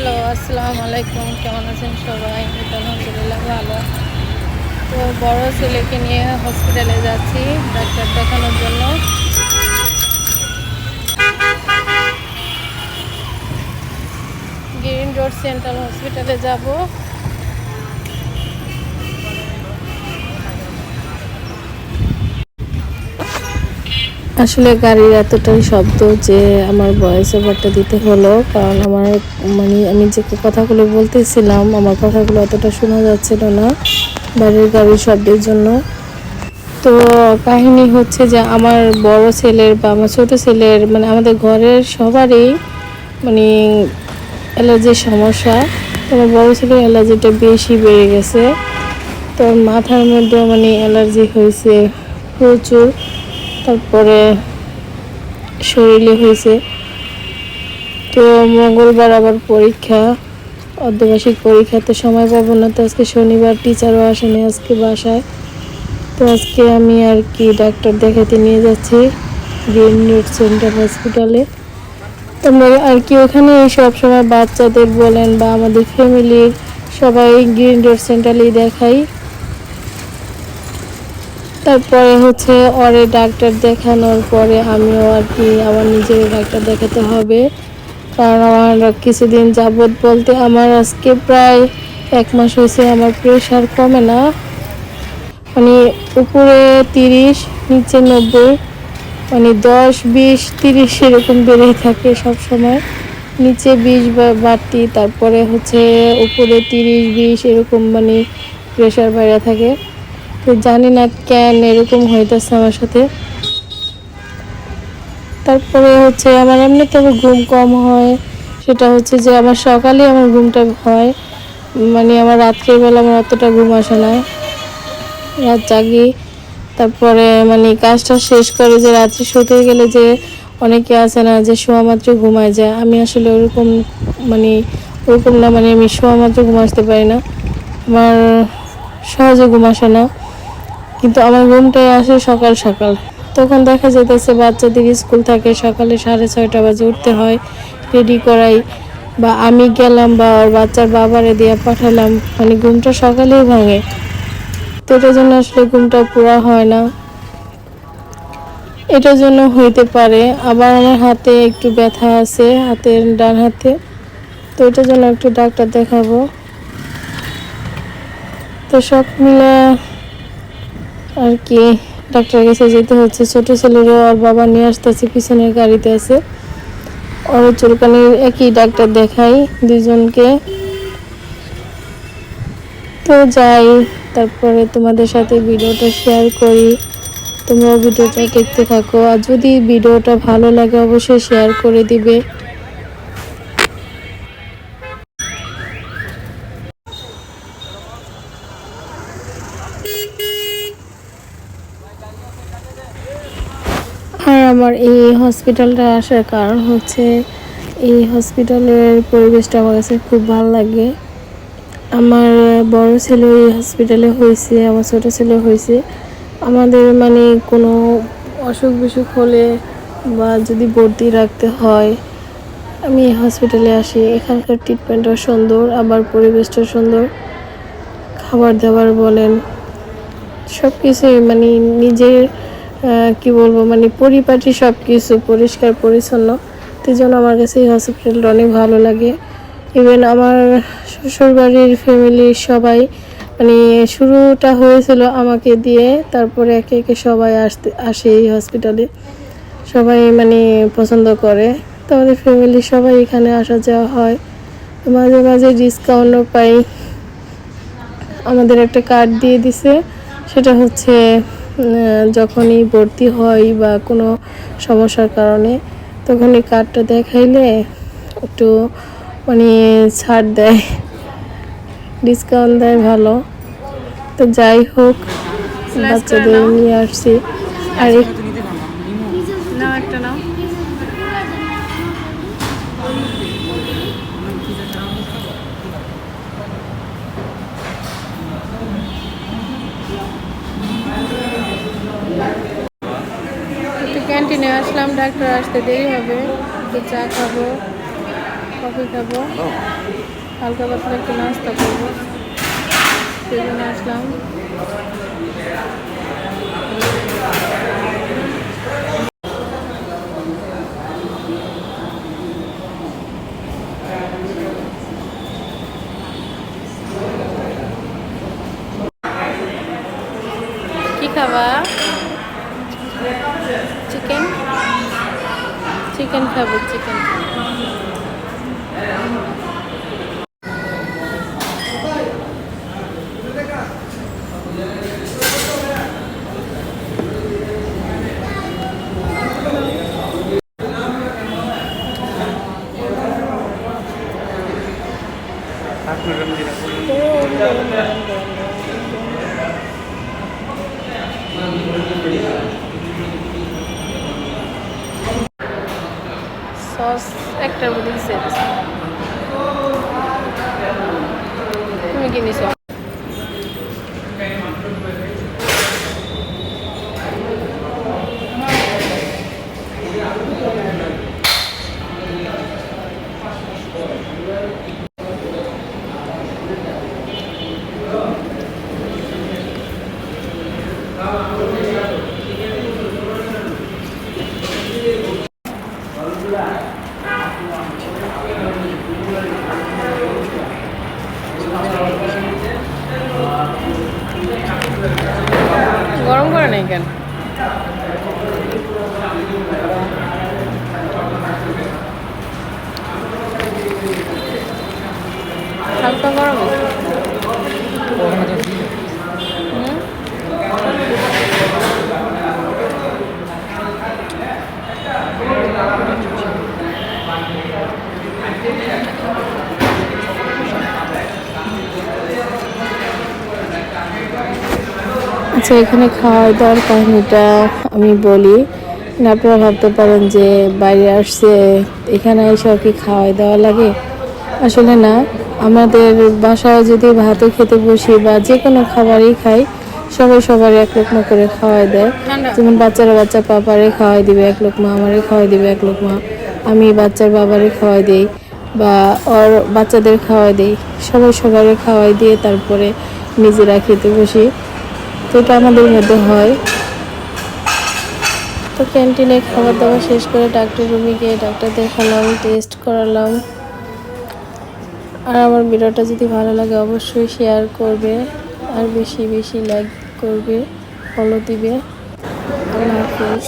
Hello, আসসালামু আলাইকুম। কেমন আছেন সবাই? আলহামদুলিল্লাহ ভালো। তো বড় ছেলেকে নিয়ে হসপিটালে যাচ্ছি, ডাক্তার দেখানোর জন্য। গ্রিন রোড সেন্ট্রাল হসপিটালে যাব। আসলে গাড়ির এতটাই শব্দ যে আমার ভয়েস ওভারটা দিতে হলো, কারণ আমার মানে আমি যে কথাগুলো বলতেছিলাম, আমার কথাগুলো অতটা শোনা যাচ্ছিল না বাড়ির গাড়ির শব্দের জন্য। তো কাহিনী হচ্ছে যে আমার বড় ছেলের বা আমার ছোট ছেলের মানে আমাদের ঘরের সবারই মানে অ্যালার্জির সমস্যা। আমার বড় ছেলের অ্যালার্জিটা বেশি বেড়ে গেছে। তো মাথার মধ্যেও মানে অ্যালার্জি হয়েছে প্রচুর। তারপরে শরীরে হয়েছে। তো মঙ্গলবার আবার পরীক্ষা, অর্ধবার্ষিক পরীক্ষা, তো সময় পাবো না। তো আজকে শনিবার, টিচারও আসেনি আজকে বাসায়। তো আজকে আমি আর কি ডাক্তার দেখাতে নিয়ে যাচ্ছি, গ্রিন নিউজ সেন্টার হসপিটালে তোমরা আর কি ওখানে সব সময় বাচ্চাদের বলেন বা আমাদের ফ্যামিলির সবাই গ্রিন রোড সেন্টারেই দেখাই। তারপরে হচ্ছে ওরে ডাক্তার দেখানোর পরে আমিও আর কি আমার নিজের ডাক্তার দেখাতে হবে। কারণ আমার কিছুদিন যাবৎ বলতে আমার আজকে প্রায় এক মাস হয়েছে আমার প্রেশার কমে না। মানে উপরে তিরিশ, নিচে নব্বই মানে দশ, বিশ, তিরিশ এরকম বেড়েই থাকে সব সময়। নিচে বিশ বাড়তি, তারপরে হচ্ছে উপরে তিরিশ, বিশ এরকম মানে প্রেশার বাইরে থাকে। তো জানি না কেন এরকম হইতেছে আমার সাথে। তারপরে হচ্ছে আমার এমনি তো ঘুম কম হয়, সেটা হচ্ছে যে আমার সকালে আমার ঘুমটা হয় মানে আমার রাত্রিবেলা আমার অতটা ঘুম আসে না। রাত জাগি, তারপরে মানে কাজটা শেষ করে যে রাত্রে শুতে গেলে যে অনেকে আছে না যে শোয়া মাত্র ঘুমায় যায়, আমি আসলে ওরকম মানে ওরকম না মানে আমি শোয়া মাত্র ঘুম আসতে পারি না। আমার সহজে ঘুম আসে না। কিন্তু আমার ঘুমটাই আসে সকাল সকাল। তখন দেখা যেতেছে বাচ্চাদের স্কুল থাকে, সকালে সাড়ে ছয়টা বাজে উঠতে হয় রেডি করাই। বা আমি গেলাম বা ওর বাচ্চার বাবারে দিয়ে পাঠালাম মানে ঘুমটা সকালেই ভাঙে। তো এটার জন্য আসলে ঘুমটা পুরা হয় না। এটার জন্য হইতে পারে, আবার আমার হাতে একটু ব্যথা আছে হাতের ডান হাতে। তো এটার জন্য একটু ডাক্তার দেখাবো। তো সব মিলে আর কি ডাক্তার কাছে যেতে হচ্ছে। ছোট ছেলেরও আর বাবা নিয়ে আসতেছে, পিছনের গাড়িতে আছে। ওর চুলকানির একই ডাক্তার দেখাই দুজনকে। তো যাই, তারপরে তোমাদের সাথে ভিডিওটা শেয়ার করি। তোমরা ভিডিওটা দেখতে থাকো। আর যদি ভিডিওটা ভালো লাগে, অবশ্যই শেয়ার করে দিবে আর আমার এই হসপিটালটা আসার কারণ হচ্ছে এই হসপিটালের পরিবেশটা আমার কাছে খুব ভালো লাগে। আমার বড় ছেলে এই হসপিটালে হয়েছে, আমার ছোট ছেলে হয়েছে। আমাদের মানে কোনো অসুখ বিসুখ হলে বা যদি ভর্তি রাখতে হয়, আমি এই হসপিটালে আসি। এখানকার ট্রিটমেন্টও সুন্দর, আবার পরিবেশটা সুন্দর। খাবার দাবার বলেন সব কিছুই মানে নিজের কি বলব মানে পরিপাটি সব কিছু পরিষ্কার, পরিচ্ছন্ন। তো জন্য আমার কাছে এই হসপিটালটা অনেক ভালো লাগে। ইভেন আমার শ্বশুরবাড়ির ফ্যামিলির সবাই মানে শুরুটা হয়েছিল আমাকে দিয়ে, তারপরে একে একে সবাই আসতে, আসে এই হসপিটালে সবাই মানে পছন্দ করে। তো আমাদের ফ্যামিলির সবাই এখানে আসা যাওয়া হয়। মাঝে মাঝে ডিসকাউন্টও পাই। আমাদের একটা কার্ড দিয়ে দিছে। সেটা হচ্ছে যখনই ভর্তি হয় বা কোনো সমস্যার কারণে তখন এই কার্ডটা দেখাইলে একটু মানে ছাড় দেয় ডিসকাউন্ট দেয় ভালো। তো যাই হোক বাচ্চাদের নিয়ে আসছি। আর ডাক্তার আসতে দেরি হবে একটু চা খাব কফি খাব। হালকা পাতলা একটু নাস্তা করব। সেজন্য আসলাম। কি খাবা? চিকেন চিকেন খাব চিকেন সস একটার মধ্যে দিছে তুমি কি নিছো। গরম করে নাই কেন? আচ্ছা এখানে খাওয়া দাওয়ার কাহিনিটা আমি বলি। না আপনারা ভাবতে পারেন যে বাইরে আসছে এখানে এসে কি খাওয়াই দেওয়া লাগে? আসলে না আমাদের বাসায় যদি ভাতও খেতে বসি বা যে কোনো খাবারই খাই সবাই সবার এক লোকমা করে খাওয়াই দেয়। যেমন বাচ্চারা বাচ্চা পাপারে খাওয়াই দিবে এক লোকমা আমারে খাওয়াই দিবে এক লোকমা আমি বাচ্চার বাবারে খাওয়াই দিই বা ওর বাচ্চাদের খাওয়াই দিই। সবাই সবারে খাওয়াই দিয়ে তারপরে নিজেরা খেতে বসি। তো আমাদের মধ্যে হয়। তো ক্যান্টিনে খাবার দাবার শেষ করে ডাক্তার রুমে গিয়ে ডাক্তার দেখালাম টেস্ট করালাম। আর আমার ভিডিওটা যদি ভালো লাগে অবশ্যই শেয়ার করবে, আর বেশি বেশি লাইক করবে ফলো দিবে। আল্লাহ হাফিজ।